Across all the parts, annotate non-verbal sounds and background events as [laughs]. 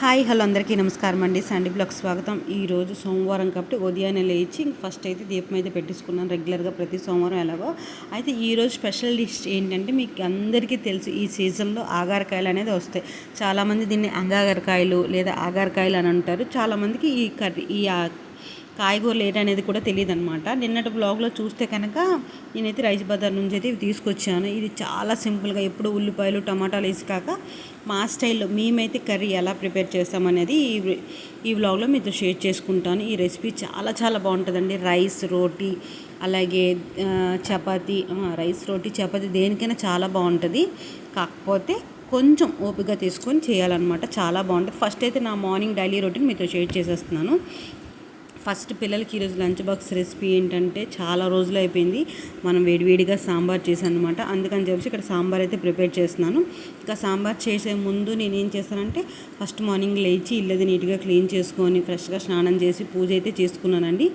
Hi hello అందరికీ నమస్కారం అండి. సండే బ్లాగ్ స్వాగతం. ఈరోజు సోమవారం కాబట్టి ఉదయాన్నే లేచి ఫస్ట్ అయితే దీపం అయితే పెట్టించుకున్నాను రెగ్యులర్గా ప్రతి సోమవారం ఎలాగో. అయితే ఈరోజు స్పెషల్ డిష్ ఏంటంటే మీకు అందరికీ తెలుసు ఈ సీజన్లో ఆగారకాయలు అనేది వస్తాయి. చాలామంది దీన్ని అంగాగరకాయలు లేదా ఆగారకాయలు అని అంటారు. చాలామందికి ఈ కర్రీ ఈ కాయగూరలు ఏంటి అనేది కూడా తెలియదు అనమాట నిన్నటి బ్లాగ్లో చూస్తే కనుక నేనైతే రైస్ బజార్ నుంచి అయితే ఇవి తీసుకొచ్చాను. ఇది చాలా సింపుల్గా ఎప్పుడు ఉల్లిపాయలు టమాటాలు వేసి కాక మా స్టైల్లో మేమైతే కర్రీ ఎలా ప్రిపేర్ చేస్తామనేది ఈ ఈ వ్లాగ్లో మీతో షేర్ చేసుకుంటాను. ఈ రెసిపీ చాలా చాలా బాగుంటుందండి. రైస్ రోటీ అలాగే చపాతి చపాతీ రైస్ రోటీ చపాతి దేనికైనా చాలా బాగుంటుంది. కాకపోతే కొంచెం ఓపిక తీసుకొని చేయాలన్నమాట. చాలా బాగుంటుంది. ఫస్ట్ అయితే నా మార్నింగ్ డైలీ రొటీన్ మీతో షేర్ చేసేస్తున్నాను. ఫస్ట్ పిల్లలకి ఈరోజు లంచ్ బాక్స్ రెసిపీ ఏంటంటే చాలా రోజులు అయిపోయింది. మనం వేడివేడిగా సాంబార్ చేశాను అనమాట అందుకని చెప్పేసి ఇక్కడ సాంబార్ అయితే ప్రిపేర్ చేస్తున్నాను. ఇంకా సాంబార్ చేసే ముందు నేను ఏం చేస్తానంటే ఫస్ట్ మార్నింగ్ లేచి ఇల్లది నీట్గా క్లీన్ చేసుకొని ఫ్రెష్గా స్నానం చేసి పూజ అయితే చేసుకున్నానండి.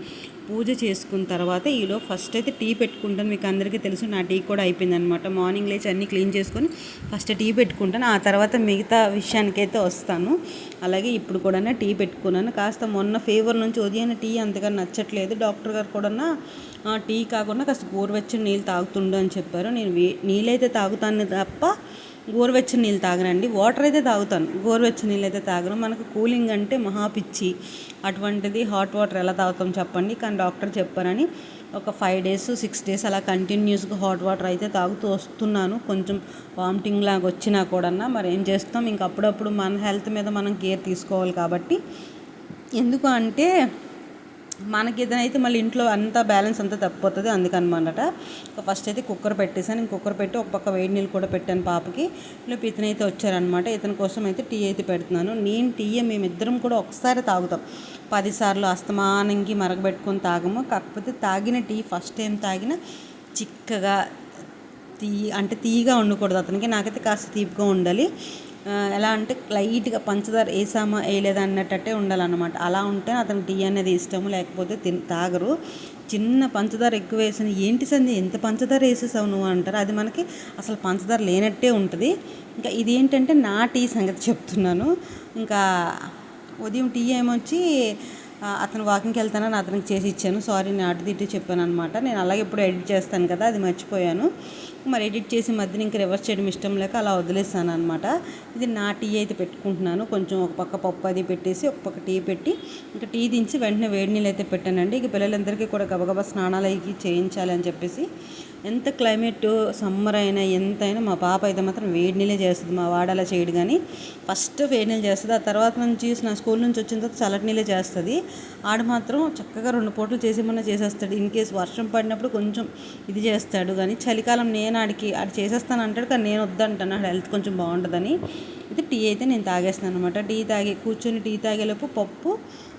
పూజ చేసుకున్న తర్వాత ఈలో ఫస్ట్ అయితే టీ పెట్టుకుంటాను. మీకు అందరికీ తెలుసు నా టీ కూడా అయిపోయింది అనమాట మార్నింగ్ లేచి అన్నీ క్లీన్ చేసుకొని ఫస్ట్ టీ పెట్టుకుంటాను. ఆ తర్వాత మిగతా విషయానికైతే వస్తాను. అలాగే ఇప్పుడు కూడా టీ పెట్టుకున్నాను. కాస్త మొన్న ఫీవర్ నుంచి ఉదయాన్నే టీ అంతగా నచ్చట్లేదు. డాక్టర్ గారు కూడా ఆ, టీ కాకుండా కాస్త గోరువెచ్చని నీళ్ళు తాగుతుండు అని చెప్పారు. నేను వే నీళ్ళైతే తాగుతాను తప్ప గోరువెచ్చని నీళ్ళు తాగనండి. వాటర్ అయితే తాగుతాను. గోరువెచ్చని నీళ్ళు అయితే తాగను. మనకు కూలింగ్ అంటే మహా పిచ్చి. అటువంటిది హాట్ వాటర్ ఎలా తాగుతాం చెప్పండి. కానీ డాక్టర్ చెప్పారని ఒక ఫైవ్ డేస్ సిక్స్ డేస్ అలా కంటిన్యూస్గా హాట్ వాటర్ అయితే తాగుతూ వస్తున్నాను. కొంచెం వామిటింగ్ లాగా వచ్చినా కూడా మరి ఏం చేస్తాం? ఇంక అప్పుడప్పుడు మన హెల్త్ మీద మనం కేర్ తీసుకోవాలి కాబట్టి. ఎందుకు అంటే మనకి ఏదైతే మళ్ళీ ఇంట్లో అంతా బ్యాలెన్స్ అంతా తప్పిపోతుంది అందుకనమాట. ఫస్ట్ అయితే కుక్కర్ పెట్టేసాను ఇంక కుక్కర్ పెట్టి ఒక పక్క వేడి నీళ్ళు కూడా పెట్టాను పాపకి. లోపు ఇతను అయితే వచ్చారనమాట. ఇతని కోసం అయితే టీ అయితే పెడుతున్నాను. నేను టీ మేమిద్దరం కూడా ఒకసారి తాగుతాం. పదిసార్లు అస్తమానంకి మరగబెట్టుకొని తాగము. కాకపోతే తాగిన టీ ఫస్ట్ టైం తాగిన చిక్కగా తీ అంటే తీయగా ఉండకూడదు అతనికి. నాకైతే కాస్త తీపిగా ఉండాలి. ఎలా అంటే లైట్గా పంచదార వేసామా వేయలేదా అన్నట్టే ఉండాలన్నమాట. అలా ఉంటే అతనికి టీ అనేది ఇష్టము లేకపోతే తిన్ తాగరు. చిన్న పంచదార ఎక్కువ వేసిన ఏంటి సంధి ఎంత పంచదార వేసేసావు నువ్వు అంటారు. అది మనకి అసలు పంచదార లేనట్టే ఉంటుంది. ఇంకా ఇది ఏంటంటే నా టీ సంగతి చెప్తున్నాను. ఇంకా ఉదయం టీ ఏమొచ్చి అతను వాకింగ్కి వెళ్తానని అతనికి చేసి ఇచ్చాను. సారీ నేను అటు తిట్టి చెప్పాను అనమాట నేను అలాగే ఇప్పుడు ఎడిట్ చేస్తాను కదా అది మర్చిపోయాను. మరి ఎడిట్ చేసి మధ్యన ఇంకా రివర్స్ చేయడం ఇష్టం లేక అలా వదిలేస్తాను అనమాట ఇది నా టీ అయితే పెట్టుకుంటున్నాను. కొంచెం ఒక పక్క పప్పు అది పెట్టేసి ఒక పక్క టీ పెట్టి ఇంకా టీ దించి వెంటనే వేడి నీళ్ళు అయితే పెట్టానండి. ఇక పిల్లలందరికీ కూడా గబగబా స్నానాలు అయ్యి చేయించాలి అని చెప్పేసి ఎంత క్లైమేట్ సమ్మర్ అయినా ఎంతైనా మా పాప అయితే మాత్రం వేడి నీళ్ళే చేస్తుంది. మా వాడు అలా చేయడు కానీ ఫస్ట్ వేడి నీళ్ళు చేస్తుంది. ఆ తర్వాత నుంచి నా స్కూల్ నుంచి వచ్చిన తర్వాత చల్లటి నీళ్ళే చేస్తుంది. ఆడు మాత్రం చక్కగా రెండు పూటలు చేసేమన్నా చేసేస్తాడు. ఇన్ కేసు వర్షం పడినప్పుడు కొంచెం ఇది చేస్తాడు. కానీ చలికాలం నేను ఆడికి ఆడు చేసేస్తాను అంటాడు కానీ నేను వద్దంటాను. ఆడ హెల్త్ కొంచెం బాగుంటుందని అయితే టీ అయితే నేను తాగేస్తున్నాను అనమాట టీ తాగి కూర్చొని టీ తాగేలోపు పప్పు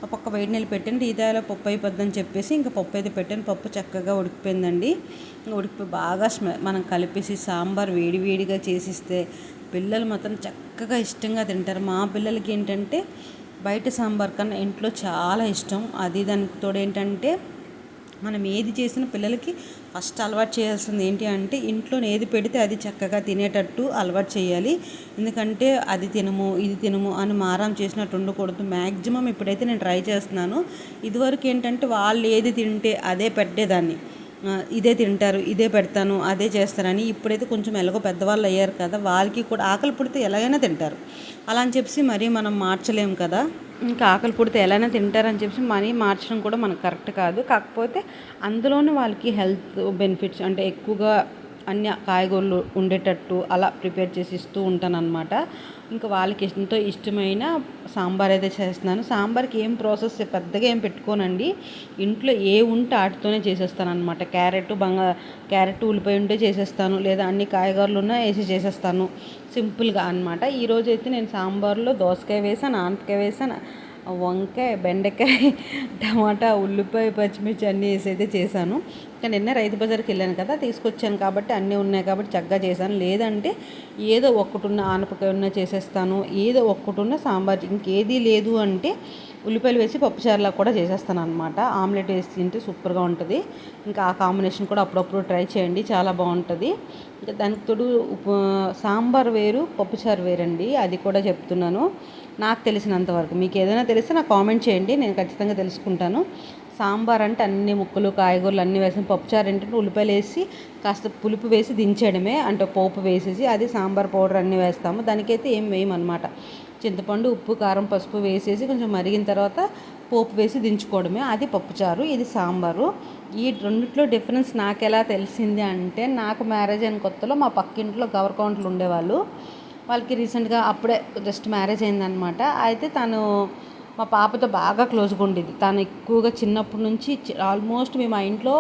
ఆ పక్క వేడి నీళ్ళు పెట్టాను. టీ తాగేలో పప్పు అయిపోద్దని చెప్పేసి ఇంకా పప్పు అయితే పెట్టాను. పప్పు చక్కగా ఉడికిపోయిందండి. ఇంకా ఉడికిపోయి బాగా స్మె మనం కలిపేసి సాంబార్ వేడి వేడిగా చేసిస్తే పిల్లలు మాత్రం చక్కగా ఇష్టంగా తింటారు. మా పిల్లలకి ఏంటంటే బయట సాంబార్ కన్నా ఇంట్లో చాలా ఇష్టం. అది దానికి తోడు ఏంటంటే మనం ఏది చేసినా పిల్లలకి ఫస్ట్ అలవాటు చేయాల్సింది ఏంటి అంటే ఇంట్లో ఏది పెడితే అది చక్కగా తినేటట్టు అలవాటు చేయాలి. ఎందుకంటే అది తినము ఇది తినము అని మారం చేసినట్టు ఉండకూడదు. మ్యాక్సిమం ఇప్పుడైతే నేను ట్రై చేస్తున్నాను. ఇదివరకు ఏంటంటే వాళ్ళు ఏది తింటే అదే పెట్టేదాన్ని. ఇదే తింటారు ఇదే పెడతాను అదే చేస్తారని ఇప్పుడైతే కొంచెం ఎలాగో పెద్దవాళ్ళు అయ్యారు కదా వాళ్ళకి కూడా ఆకలి పుడితే ఎలాగైనా తింటారు. అలా అని చెప్పి మరీ మనం మార్చలేము కదా. ఇంకా ఆకలి పుడితే ఎలానే తింటారని చెప్పి మనీ మార్చడం కూడా మనకు కరెక్ట్ కాదు. కాకపోతే అందులోనే వాళ్ళకి హెల్త్ బెనిఫిట్స్ అంటే ఎక్కువగా అన్ని కాయగూరలు ఉండేటట్టు అలా ప్రిపేర్ చేసి ఇస్తూ ఉంటాను అనమాట ఇంకా వాళ్ళకి ఎంతో ఇష్టమైన సాంబార్ అయితే చేస్తున్నాను. సాంబార్కి ఏం ప్రాసెస్ పెద్దగా ఏం పెట్టుకోనండి. ఇంట్లో ఏ ఉంటే వాటితోనే చేసేస్తాను అనమాట క్యారెట్ బంగా క్యారెట్ ఉల్లిపాయ ఉంటే చేసేస్తాను. లేదా అన్ని కాయగూరలు ఉన్నా వేసి చేసేస్తాను. సింపుల్గా అనమాట ఈరోజు అయితే నేను సాంబార్లో దోసకాయ వేసాను ఆనపకాయ వేసాను వంకాయ బెండకాయ టమాటా ఉల్లిపాయ పచ్చిమిర్చి అన్నీ వేసి అయితే చేశాను. కానీ నిన్న రైతు బజార్కి వెళ్ళాను కదా తీసుకొచ్చాను కాబట్టి అన్నీ ఉన్నాయి కాబట్టి చక్కగా చేశాను. లేదంటే ఏదో ఒక్కటి ఉన్న ఆనపకాయ ఉన్న చేసేస్తాను ఏదో ఒక్కటి ఉన్న సాంబార్ ఇంకేది లేదు అంటే ఉల్లిపాయలు వేసి పప్పుచారులా కూడా చేసేస్తాను అనమాట ఆమ్లెట్ వేసి తింటే సూపర్గా ఉంటుంది. ఇంకా ఆ కాంబినేషన్ కూడా అప్పుడప్పుడు ట్రై చేయండి చాలా బాగుంటుంది. ఇంకా దానికి తోడు ఉప్పు సాంబార్ వేరు పప్పుచారు వేరండి అది కూడా చెప్తున్నాను. నాకు తెలిసినంత వరకు. మీకు ఏదైనా తెలిస్తే నాకు కామెంట్ చేయండి నేను ఖచ్చితంగా తెలుసుకుంటాను. సాంబార్ అంటే అన్ని ముక్కలు కాయగూరలు అన్నీ వేసిన పప్పుచారు ఏంటంటే ఉల్లిపాయలు వేసి కాస్త పులుపు వేసి దించడమే. అంటే పోపు వేసేసి అది సాంబార్ పౌడర్ అన్నీ వేస్తాము. దానికైతే ఏం వేయమన్నమాట. చింతపండు ఉప్పు కారం పసుపు వేసేసి కొంచెం మరిగిన తర్వాత పోపు వేసి దించుకోవడమే. అది పప్పుచారు ఇది సాంబారు. ఈ రెండిట్లో డిఫరెన్స్ నాకు ఎలా తెలిసింది అంటే నాకు మ్యారేజ్ అయిన కొత్తలో మా పక్కింట్లో గవర్ కౌంట్లు ఉండేవాళ్ళు. వాళ్ళకి రీసెంట్గా అప్పుడే జస్ట్ మ్యారేజ్ అయిందనమాట. అయితే తను మా పాపతో బాగా క్లోజ్గా ఉండేది. తను ఎక్కువగా చిన్నప్పటి నుంచి ఆల్మోస్ట్ మేము మా ఇంట్లో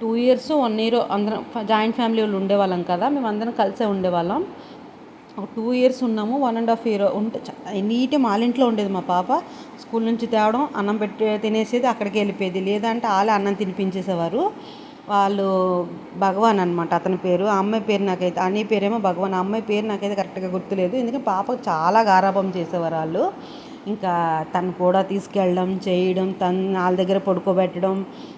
టూ ఇయర్స్ వన్ ఇయర్ అందరం జాయింట్ ఫ్యామిలీ వాళ్ళు ఉండేవాళ్ళం కదా మేము అందరం కలిసే ఉండేవాళ్ళం. ఒక టూ ఇయర్స్ ఉన్నాము వన్ అండ్ హాఫ్ ఇయర్ ఉంటే నీటి మాలింట్లో ఉండేది మా పాప. స్కూల్ నుంచి తేవడం అన్నం పెట్టి తినేసేది అక్కడికి వెళ్ళిపోయేది. లేదంటే వాళ్ళే అన్నం తినిపించేసేవారు. వాళ్ళు భగవాన్ అనమాట అతని పేరు ఆ అమ్మాయి పేరు నాకైతే అనే పేరేమో భగవాన్ ఆ అమ్మాయి పేరు నాకైతే కరెక్ట్గా గుర్తులేదు. ఎందుకంటే పాపకు చాలా గారాభం చేసేవారు వాళ్ళు. ఇంకా తను కూడా తీసుకెళ్ళడం చేయడం తను వాళ్ళ దగ్గర పడుకోబెట్టడం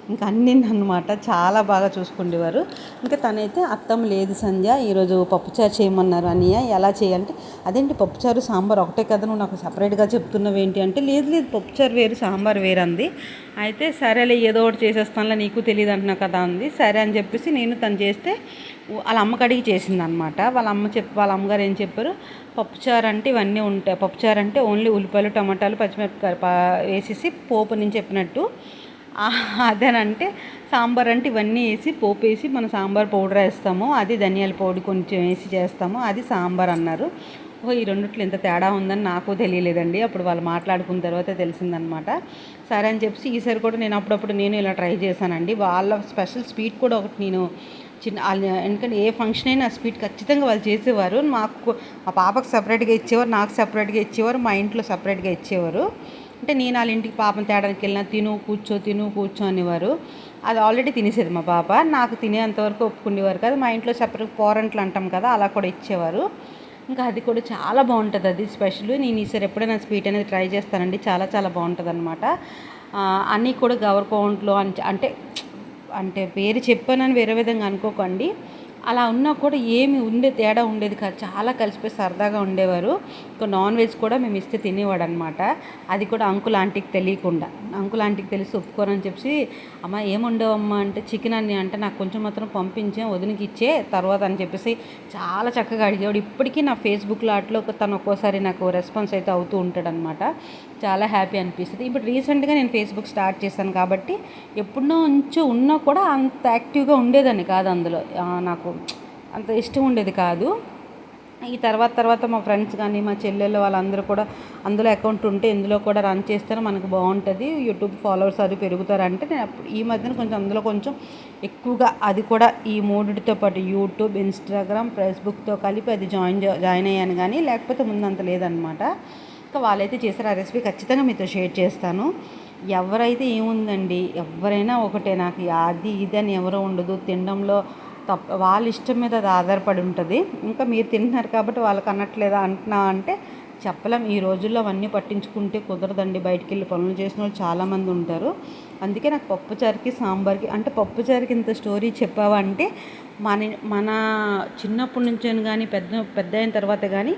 ఇంకా అన్నీ అనమాట చాలా బాగా చూసుకుండేవారు. ఇంకా తనైతే అత్తమ్మ లేదు సంధ్య ఈరోజు పప్పుచారు చేయమన్నారు అన్నయ్య ఎలా చేయాలంటే అదేంటి పప్పుచారు సాంబార్ ఒకటే కదా నువ్వు నాకు సపరేట్గా చెప్తున్నావు ఏంటి అంటే లేదు లేదు పప్పుచారు వేరు సాంబార్ వేరు అంది. అయితే సరేలే ఏదో ఒకటి చేసేస్తానులే నీకు తెలియదు అంటున్నావు కదా అంది. సరే అని చెప్పేసి నేను తను చేస్తే వాళ్ళ అమ్మకడిగి చేసింది అనమాట వాళ్ళ అమ్మ చెప్ వాళ్ళ అమ్మగారు ఏం చెప్పారు? పప్పుచారు అంటే ఇవన్నీ ఉంటాయి. పప్పుచారు అంటే ఓన్లీ ఉల్లిపాయలు టమాటాలు పచ్చిమిరపకాయ వేసేసి పోపు నేను చెప్పినట్టు. అదేనంటే సాంబార్ అంటే ఇవన్నీ వేసి పోపు వేసి మనం సాంబార్ పౌడర్ వేస్తాము. అది ధనియాల పౌడర్ కొంచెం వేసి చేస్తాము. అది సాంబార్ అన్నారు. ఓ ఈ రెండిట్లో ఎంత తేడా ఉందని నాకు తెలియలేదండి. అప్పుడు వాళ్ళు మాట్లాడుకున్న తర్వాత తెలిసిందనమాట సరే అని చెప్పి ఈసారి కూడా నేను అప్పుడప్పుడు నేను ఇలా ట్రై చేశానండి. వాళ్ళ స్పెషల్ స్వీట్ కూడా ఒకటి నేను చిన్న ఎందుకంటే ఏ ఫంక్షన్ అయినా స్వీట్ ఖచ్చితంగా వాళ్ళు చేసేవారు. మాకు మా పాపకు సపరేట్గా ఇచ్చేవారు నాకు సపరేట్గా ఇచ్చేవారు మా ఇంట్లో సపరేట్గా ఇచ్చేవారు. అంటే నేను వాళ్ళ ఇంటికి పాపం తేడానికి వెళ్ళినా తిను కూర్చో తిను కూర్చో అనేవారు. అది ఆల్రెడీ తినేసేది మా పాప. నాకు తినేంతవరకు ఒప్పుకునేవారు కదా. మా ఇంట్లో సపరేట్ పోరంట్లు అంటాం కదా అలా కూడా ఇచ్చేవారు. ఇంకా అది కూడా చాలా బాగుంటుంది అది స్పెషల్ నేను ఈసారి ఎప్పుడైనా స్వీట్ అనేది ట్రై చేస్తానండి. చాలా చాలా బాగుంటుంది అనమాట అన్నీ కూడా గవర్ అని అంటే అంటే పేరు చెప్పానని వేరే విధంగా అనుకోకండి. అలా ఉన్నా కూడా ఏమి ఉండే తేడా ఉండేది కాదు. చాలా కలిసిపోయి సరదాగా ఉండేవారు. ఇంకా నాన్ వెజ్ కూడా మేము ఇస్తే తినేవాడు అనమాట అది కూడా అంకుల్ ఆంటీకి తెలియకుండా. అంకుల్ ఆంటీకి తెలిసి ఒప్పుకోరని చెప్పి అమ్మ ఏముండవమ్మా? అంటే చికెన్ అన్ని అంటే నాకు కొంచెం మాత్రం పంపించే వదినకి ఇచ్చే తర్వాత అని చెప్పేసి చాలా చక్కగా అడిగేవాడు. ఇప్పటికీ నా ఫేస్బుక్లో అట్లో తను ఒక్కోసారి నాకు రెస్పాన్స్ అయితే అవుతూ ఉంటాడనమాట చాలా హ్యాపీ అనిపిస్తుంది. ఇప్పుడు రీసెంట్గా నేను ఫేస్బుక్ స్టార్ట్ చేశాను కాబట్టి ఎప్పుడో ఉంచో ఉన్నా కూడా అంత యాక్టివ్గా ఉండేదాన్ని కాదు అందులో. నాకు అంత ఇష్టం ఉండేది కాదు. ఈ తర్వాత తర్వాత మా ఫ్రెండ్స్ కానీ మా చెల్లెళ్ళు వాళ్ళందరూ కూడా అందులో అకౌంట్ ఉంటే ఇందులో కూడా రన్ చేస్తే మనకు బాగుంటుంది. యూట్యూబ్ ఫాలోవర్స్ అది పెరుగుతారంటే నేను ఈ మధ్యన కొంచెం అందులో కొంచెం ఎక్కువగా అది కూడా ఈ మూడిటితో పాటు యూట్యూబ్ ఇన్స్టాగ్రామ్ ఫేస్బుక్తో కలిపి అది జాయిన్ జాయిన్ అయ్యాను కానీ లేకపోతే ముందంత లేదనమాట ఇంకా వాళ్ళైతే చేశారు ఆ రెసిపీ ఖచ్చితంగా మీతో షేర్ చేస్తాను. ఎవరైతే ఏముందండి ఎవరైనా ఒకటే నాకు అది ఇది అని ఎవరో ఉండదు. తినడంలో తప్ప వాళ్ళ ఇష్టం మీద అది ఆధారపడి ఉంటుంది. ఇంకా మీరు తింటున్నారు కాబట్టి వాళ్ళకి అనట్లేదా అంటున్నా అంటే చెప్పలేం. ఈ రోజుల్లో అవన్నీ పట్టించుకుంటే కుదరదండి. బయటికి వెళ్ళి పనులు చేసిన వాళ్ళు చాలామంది ఉంటారు. అందుకే నాకు పప్పుచారుకి సాంబార్కి అంటే పప్పుచారుకి ఇంత స్టోరీ చెప్పావా అంటే మన మన చిన్నప్పటి నుంచి కానీ పెద్ద పెద్ద అయిన తర్వాత కానీ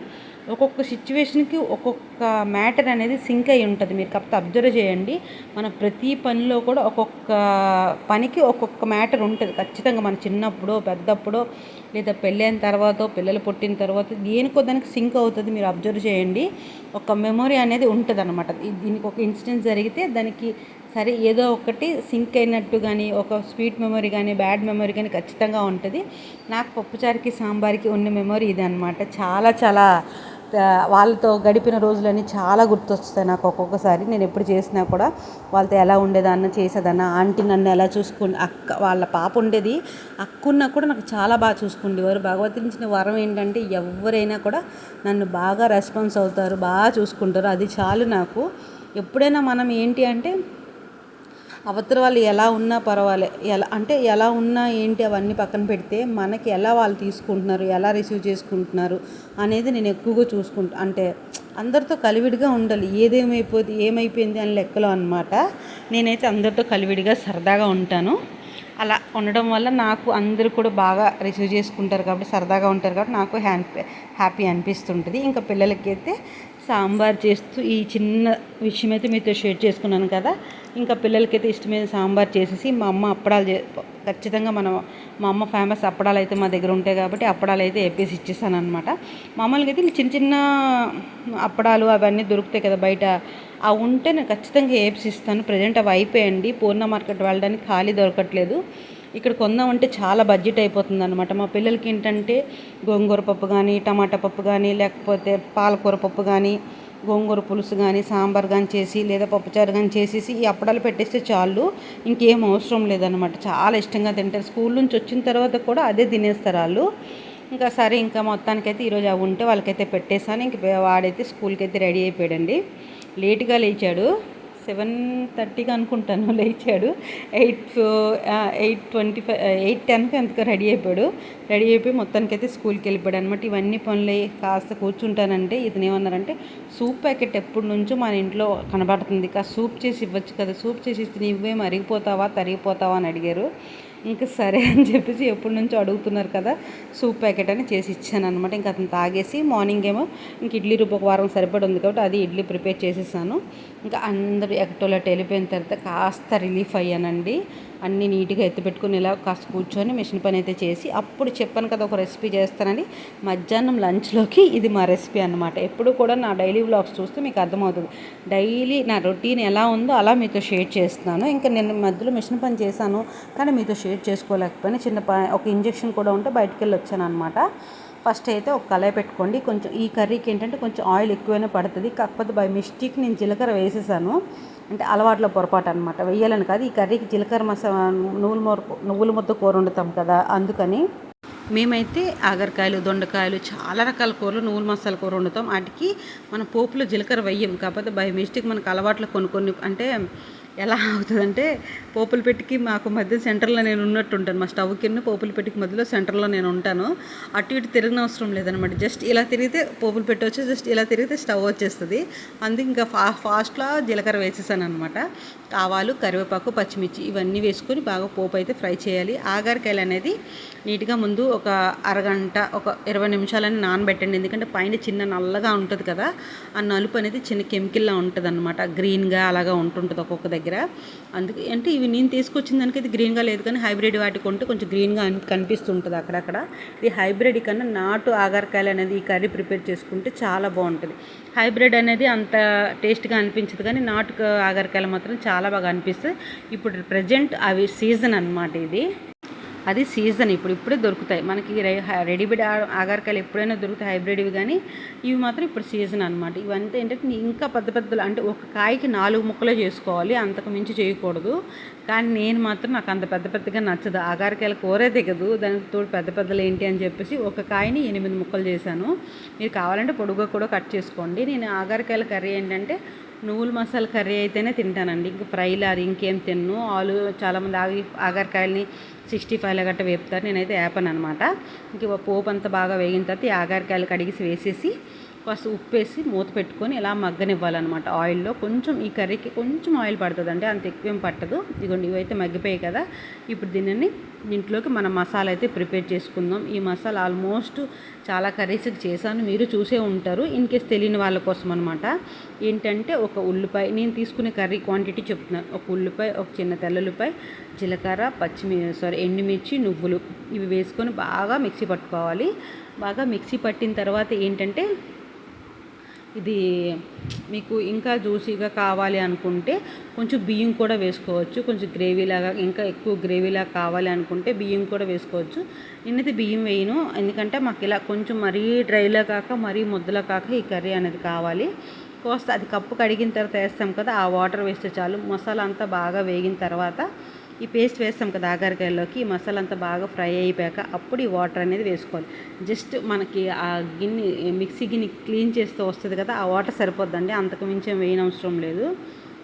ఒక్కొక్క సిచ్యువేషన్కి ఒక్కొక్క మ్యాటర్ అనేది సింక్ అయి ఉంటుంది. మీరు కాకపోతే అబ్జర్వ్ చేయండి. మన ప్రతి పనిలో కూడా ఒక్కొక్క పనికి ఒక్కొక్క మ్యాటర్ ఉంటుంది. ఖచ్చితంగా మన చిన్నప్పుడో పెద్దప్పుడో లేదా పెళ్ళైన తర్వాత పిల్లలు పుట్టిన తర్వాత దేనికో దానికి సింక్ అవుతుంది. మీరు అబ్జర్వ్ చేయండి. ఒక మెమొరీ అనేది ఉంటుంది అనమాట దీనికి ఒక ఇన్సిడెంట్ జరిగితే దానికి సరే ఏదో ఒకటి సింక్ అయినట్టు కానీ ఒక స్వీట్ మెమొరీ కానీ బ్యాడ్ మెమొరీ కానీ ఖచ్చితంగా ఉంటుంది. నాకు పప్పుచారుకి సాంబార్కి ఉన్న మెమొరీ ఇది అనమాట చాలా చాలా వాళ్ళతో గడిపిన రోజులన్నీ చాలా గుర్తొస్తాయి నాకు ఒక్కొక్కసారి. నేను ఎప్పుడు చేసినా కూడా వాళ్ళతో ఎలా ఉండేదాన్న చేసేదాన్న ఆంటీ నన్ను ఎలా చూసుకుని అక్క వాళ్ళ పాప ఉండేది. అక్కున్నా కూడా నాకు చాలా బాగా చూసుకుండేవారు. ఇచ్చిన వరం ఏంటంటే ఎవరైనా కూడా నన్ను బాగా రెస్పాన్స్ అవుతారు బాగా చూసుకుంటారు. అది చాలు నాకు. ఎప్పుడైనా మనం ఏంటి అంటే అవతల వాళ్ళు ఎలా ఉన్నా పర్వాలే. ఎలా అంటే ఎలా ఉన్నా ఏంటి అవన్నీ పక్కన పెడితే మనకి ఎలా వాళ్ళు తీసుకుంటున్నారు ఎలా రిసీవ్ చేసుకుంటున్నారు అనేది నేను ఎక్కువగా చూసుకుంటా. అంటే అందరితో కలివిడిగా ఉండాలి. ఏదేమైపోతే ఏమైపోయింది అని లెక్కలో అనమాట నేనైతే అందరితో కలివిడిగా సరదాగా ఉంటాను. అలా ఉండడం వల్ల నాకు అందరూ కూడా బాగా రిసీవ్ చేసుకుంటారు కాబట్టి సరదాగా ఉంటారు కాబట్టి నాకు హ్యాపీ హ్యాపీ అనిపిస్తుంటుంది. ఇంకా పిల్లలకి అయితే సాంబార్ చేస్తూ ఈ చిన్న విషయం అయితే మీతో షేర్ చేసుకున్నాను కదా. ఇంకా పిల్లలకైతే ఇష్టమైన సాంబార్ చేసేసి మా అమ్మ అప్పడాలు చే ఖచ్చితంగా మనం మా అమ్మ ఫేమస్ అప్పడాలు అయితే మా దగ్గర ఉంటాయి కాబట్టి అప్పడాలు అయితే వేపేసి ఇచ్చేసాను అనమాట మామూలుగా అయితే చిన్న చిన్న అప్పడాలు అవన్నీ దొరుకుతాయి కదా బయట. ఆ ఉంటే నేను ఖచ్చితంగా వేపేసి ఇస్తాను ప్రజెంట్ అవి అయిపోయండి. పూర్ణ మార్కెట్ వెళ్ళడానికి ఖాళీ దొరకట్లేదు. ఇక్కడ కొందామంటే చాలా బడ్జెట్ అయిపోతుంది అనమాట మా పిల్లలకి ఏంటంటే గోంగూర పప్పు కానీ టమాటా పప్పు కానీ లేకపోతే పాలకూర పప్పు కానీ గోంగూర పులుసు కానీ సాంబార్ కానీ చేసి లేదా పప్పుచారు కానీ చేసేసి ఈ అప్పడాలు పెట్టేస్తే చాలు. ఇంకేం అవసరం లేదనమాట చాలా ఇష్టంగా తింటారు. స్కూల్ నుంచి వచ్చిన తర్వాత కూడా అదే తినేస్తారు వాళ్ళు. ఇంకా సరే ఇంకా మొత్తానికైతే ఈరోజు అవి ఉంటే వాళ్ళకైతే పెట్టేసాను ఇంక వాడైతే స్కూల్కి అయితే రెడీ అయిపోయాడండి. లేట్గా లేచాడు. సెవెన్ థర్టీకి అనుకుంటాను [laughs] లేచాడు. Eight eight twenty five eight టెన్కి అంతగా రెడీ అయిపోయాడు. రెడీ అయిపోయి మొత్తానికైతే స్కూల్కి వెళ్ళిపోయాడు అనమాట ఇవన్నీ పనులు కాస్త కూర్చుంటానంటే ఇతను ఏమన్నారంటే సూప్ ప్యాకెట్ ఎప్పటి నుంచో మన ఇంట్లో కనబడుతుంది. కా సూప్ చేసి ఇవ్వచ్చు కదా. సూప్ చేసి ఇస్తే నువ్వే మరిగిపోతావా తరిగిపోతావా? అని అడిగారు. ఇంకా సరే అని చెప్పేసి ఎప్పటి నుంచో అడుగుతున్నారు కదా సూప్ ప్యాకెట్ అని చేసి ఇచ్చాను అనమాట ఇంకా అతను తాగేసి మార్నింగ్ ఏమో ఇంక ఇడ్లీ రూపు ఒక వారం సరిపడి ఉంది కాబట్టి అది ఇడ్లీ ప్రిపేర్ చేసేసాను. ఇంకా అందరూ ఎక్కటోలట్ వెళ్ళిపోయిన తర్వాత కాస్త రిలీఫ్ అయ్యానండి. అన్నీ నీట్గా ఎత్తిపెట్టుకుని ఇలా కాస్త కూర్చొని మిషన్ పని అయితే చేసి అప్పుడు చెప్పాను కదా ఒక రెసిపీ చేస్తానని. మధ్యాహ్నం లంచ్లోకి ఇది మా రెసిపీ అనమాట ఎప్పుడు కూడా నా డైలీ వ్లాగ్స్ చూస్తే మీకు అర్థమవుతుంది. డైలీ నా రొటీన్ ఎలా ఉందో అలా మీతో షేర్ చేస్తున్నాను. ఇంకా నేను మధ్యలో మిషన్ పని చేశాను కానీ మీతో షేర్ చేసుకోలేకపోయినా చిన్న ఒక ఇంజెక్షన్ కూడా ఉంటే బయటకు వెళ్ళి వచ్చాను అనమాట ఫస్ట్ అయితే ఒక కళాయి పెట్టుకోండి. కొంచెం ఈ కర్రీకి ఏంటంటే కొంచెం ఆయిల్ ఎక్కువైనా పడుతుంది. కాకపోతే బై మిస్టేక్ నేను జీలకర్ర వేసేసాను. అంటే అలవాట్లో పొరపాటు అనమాట వేయాలని కాదు. ఈ కర్రీకి జీలకర్ర మసా నువ్వుల మొర నువ్వుల ముద్ద కూర వండుతాం కదా అందుకని మేమైతే ఆగరకాయలు దొండకాయలు చాలా రకాల కూరలు నువ్వుల మసాలా కూర వండుతాం. వాటికి మన పోపులో జీలకర్ర వేయం. కాకపోతే బై మిస్టేక్ మనకు అలవాట్లో కొన్ని కొన్ని అంటే ఎలా అవుతుందంటే పోపుల పెట్టికి మాకు మధ్య సెంటర్లో నేను ఉన్నట్టు ఉంటాను మా స్టవ్ కింద పోపుల పెట్టికి మధ్యలో సెంటర్లో నేను ఉంటాను. అటు ఇటు తిరగని అవసరం లేదనమాట జస్ట్ ఇలా తిరిగితే పోపులు పెట్టవచ్చు జస్ట్ ఇలా తిరిగితే స్టవ్ వచ్చేస్తుంది. అందుకే ఇంకా ఫా ఫాస్ట్లో జీలకర్ర వేసేసాను అనమాట ఆవాలు కరివేపాకు పచ్చిమిర్చి ఇవన్నీ వేసుకొని బాగా పోపు అయితే ఫ్రై చేయాలి. ఆగారికాయలు అనేది నీట్గా ముందు ఒక అరగంట ఒక ఇరవై నిమిషాలని నానబెట్టండి. ఎందుకంటే పైన చిన్న నల్లగా ఉంటుంది కదా ఆ నలుపు అనేది చిన్న కెమికల్లా ఉంటుంది అనమాట గ్రీన్గా అలాగా ఉంటుంటుంది ఒక్కొక్క దగ్గర. దగ్గర. అందుకే అంటే ఇవి నేను తీసుకొచ్చిన దానికి ఇది గ్రీన్గా లేదు కానీ హైబ్రిడ్ వాటికి కొంటే కొంచెం గ్రీన్గా కనిపిస్తుంటుంది అక్కడక్కడ. ఇది హైబ్రిడ్ కన్నా నాటు ఆగారకాయలు అనేది ఈ కర్రీ ప్రిపేర్ చేసుకుంటే చాలా బాగుంటుంది. హైబ్రిడ్ అనేది అంత టేస్ట్గా అనిపించదు కానీ నాటు ఆగారకాయలు మాత్రం చాలా బాగా అనిపిస్తుంది. ఇప్పుడు ప్రజెంట్ అవి సీజన్ అనమాట ఇది. అది సీజన్. ఇప్పుడు ఇప్పుడే దొరుకుతాయి. మనకి రెడీమేడ్ ఆగారకాయలు ఎప్పుడైనా దొరుకుతాయి హైబ్రిడ్వి కానీ ఇవి మాత్రం ఇప్పుడు సీజన్ అనమాట ఇవంతా ఏంటంటే ఇంకా పెద్ద పెద్దలు అంటే ఒక కాయకి నాలుగు ముక్కలే చేసుకోవాలి అంతకు మించి చేయకూడదు. కానీ నేను మాత్రం నాకు అంత పెద్ద పెద్దగా నచ్చదు. ఆగారకాయల కూరే దిగదు. దానికి తోడు పెద్ద పెద్దలు ఏంటి అని చెప్పేసి ఒక కాయని ఎనిమిది ముక్కలు చేశాను. మీరు కావాలంటే పొడుగుగా కూడా కట్ చేసుకోండి. నేను ఆగారకాయల కర్రీ ఏంటంటే నువ్వుల మసాలా కర్రీ అయితేనే తింటానండి. ఇంకా ఫ్రైలు అది ఇంకేం తిన్ను. ఆలు చాలామంది ఆగి ఆగారకాయలని సిక్స్టీ ఫైవ్లో గట్ట వేపుతారు. నేనైతే వేపను అనమాట ఇంక పోపు అంతా బాగా వేగిన తర్వాత ఈ ఆగారకాయలు కడిగేసి వేసేసి ఫస్ట్ ఉప్పు వేసి మూత పెట్టుకొని ఇలా మగ్గనివ్వాలన్నమాట. ఆయిల్లో కొంచెం ఈ కర్రీకి కొంచెం ఆయిల్ పడుతుంది అంటే అంత ఎక్కువేం పట్టదు. ఇదిగోండి ఇవైతే మగ్గిపోయాయి కదా. ఇప్పుడు దీనిని దీంట్లోకి మనం మసాలా అయితే ప్రిపేర్ చేసుకుందాం. ఈ మసాలా ఆల్మోస్ట్ చాలా కర్రీస్కి చేశాను. మీరు చూసే ఉంటారు. ఇన్ కేస్ తెలియని వాళ్ళ కోసం అనమాట ఏంటంటే ఒక ఉల్లిపాయ నేను తీసుకునే కర్రీ క్వాంటిటీ చెప్తున్నాను ఒక ఉల్లిపాయ ఒక చిన్న తెల్లలిపాయ జీలకర్ర పచ్చిమి సారీ ఎండుమిర్చి నువ్వులు. ఇవి వేసుకొని బాగా మిక్సీ పట్టుకోవాలి. బాగా మిక్సీ పట్టిన తర్వాత ఏంటంటే ఇది మీకు ఇంకా జ్యూసీగా కావాలి అనుకుంటే కొంచెం బియ్యం కూడా వేసుకోవచ్చు. కొంచెం గ్రేవీలాగా ఇంకా ఎక్కువ గ్రేవీలాగా కావాలి అనుకుంటే బియ్యం కూడా వేసుకోవచ్చు. నేనైతే బియ్యం వేయను. ఎందుకంటే మాకు ఇలా కొంచెం మరీ డ్రైలా కాక మరీ ముద్దలా కాక ఈ కర్రీ అనేది కావాలి. కోస్త అది కప్పు కడిగిన తర్వాత వేస్తాం కదా ఆ వాటర్ వేస్తే చాలు. మసాలా అంతా బాగా వేగిన తర్వాత ఈ పేస్ట్ వేస్తాం కదా ఆగారకాయల్లోకి ఈ మసాలా అంతా బాగా ఫ్రై అయిపోయాక అప్పుడు ఈ వాటర్ అనేది వేసుకోవాలి. జస్ట్ మనకి ఆ గిన్నె మిక్సీ గిన్నె క్లీన్ చేస్తూ వస్తుంది కదా ఆ వాటర్ సరిపోద్దండి. అంతకు మించి వేయనవసరం లేదు.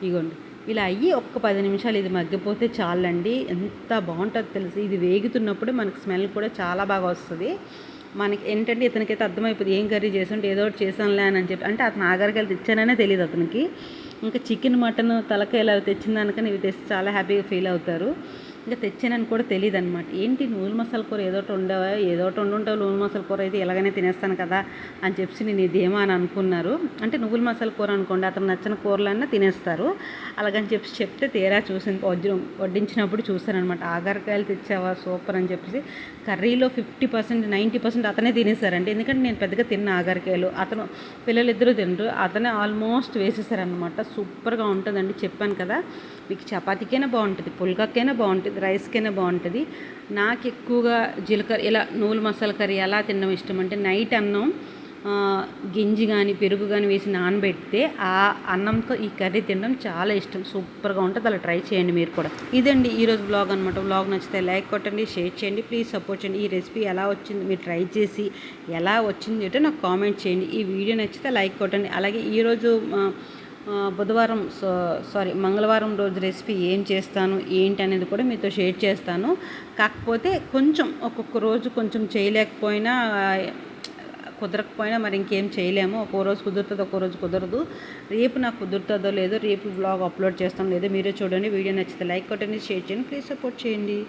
ఇగోండి. ఇలా అయ్యి ఒక్క పది నిమిషాలు ఇది మగ్గిపోతే చాలండి. ఎంత బాగుంటుందో తెలుసు. ఇది వేగుతున్నప్పుడు మనకి స్మెల్ కూడా చాలా బాగా వస్తుంది. మనకి ఏంటంటే ఇతనికైతే అర్థమైపోతుంది ఏం కర్రీ చేస్తుంటే ఏదో ఒకటి చేసానులే అని చెప్పి. అంటే అతను ఆగరికాయలు తెచ్చాననే తెలియదు అతనికి. ఇంకా చికెన్ మటన్ తలకాయలు అవి తెచ్చిన దానికని ఇవి తెచ్చి చాలా హ్యాపీగా ఫీల్ అవుతారు. ఇంకా తెచ్చానని కూడా తెలియదు అనమాట ఏంటి నూనె మసాలా కూర ఏదో ఒకటి ఉండవా ఏదో ఒకటి ఉండుంటావు నూనె మసాలా కూర అయితే ఎలాగైనా తినేస్తాను కదా అని చెప్పి నేను ఇదేమో అని అనుకున్నారు. అంటే నువ్వుల మసాలా కూర అనుకోండి అతను నచ్చిన కూరలన్నా తినేస్తారు. అలాగని చెప్పి చెప్తే తీరా చూసింది. వజ్రం వడ్డించినప్పుడు చూశారనమాట ఆగారకాయలు తెచ్చావా? సూపర్ అని చెప్పేసి. కర్రీలో ఫిఫ్టీ పర్సెంట్ నైంటీ పర్సెంట్ అతనే తినేసారండి ఎందుకంటే నేను పెద్దగా తిన్న ఆగారకాయలు. అతను పిల్లలిద్దరూ తినరు. అతనే ఆల్మోస్ట్ వేసేసారనమాట సూపర్గా ఉంటుందండి. చెప్పాను కదా. మీకు చపాతీకైనా బాగుంటుంది పుల్కాకైనా బాగుంటుంది. రైస్కైనా బాగుంటుంది. నాకు ఎక్కువగా జీలకర్ర ఇలా నూలు మసాలా కర్రీ ఎలా తినడం ఇష్టం అంటే నైట్ అన్నం గింజి కానీ పెరుగు కానీ వేసి నానబెడితే ఆ అన్నంతో ఈ కర్రీ తినడం చాలా ఇష్టం. సూపర్గా ఉంటుంది. అలా ట్రై చేయండి మీరు కూడా. ఇదండి ఈరోజు బ్లాగ్ అనమాట బ్లాగ్ నచ్చితే లైక్ కొట్టండి షేర్ చేయండి. ప్లీజ్ సపోర్ట్ చేయండి. ఈ రెసిపీ ఎలా వచ్చింది మీరు ట్రై చేసి ఎలా వచ్చింది అంటే నాకు కామెంట్ చేయండి. ఈ వీడియో నచ్చితే లైక్ కొట్టండి. అలాగే ఈరోజు బుధవారం సో- సారీ మంగళవారం రోజు రెసిపీ ఏం చేస్తాను ఏంటి అనేది కూడా మీతో షేర్ చేస్తాను. కాకపోతే కొంచెం ఒక్కొక్క రోజు కొంచెం చేయలేకపోయినా కుదరకపోయినా మరి ఇంకేం చేయలేము. ఒక్కో రోజు కుదురుతుంది ఒక్కో రోజు కుదరదు. రేపు నాకు కుదురుతుందో లేదో రేపు బ్లాగ్ అప్లోడ్ చేస్తాం లేదో మీరే చూడండి. వీడియో నచ్చితే లైక్ కొట్టండి షేర్ చేయండి. ప్లీజ్ సపోర్ట్ చేయండి.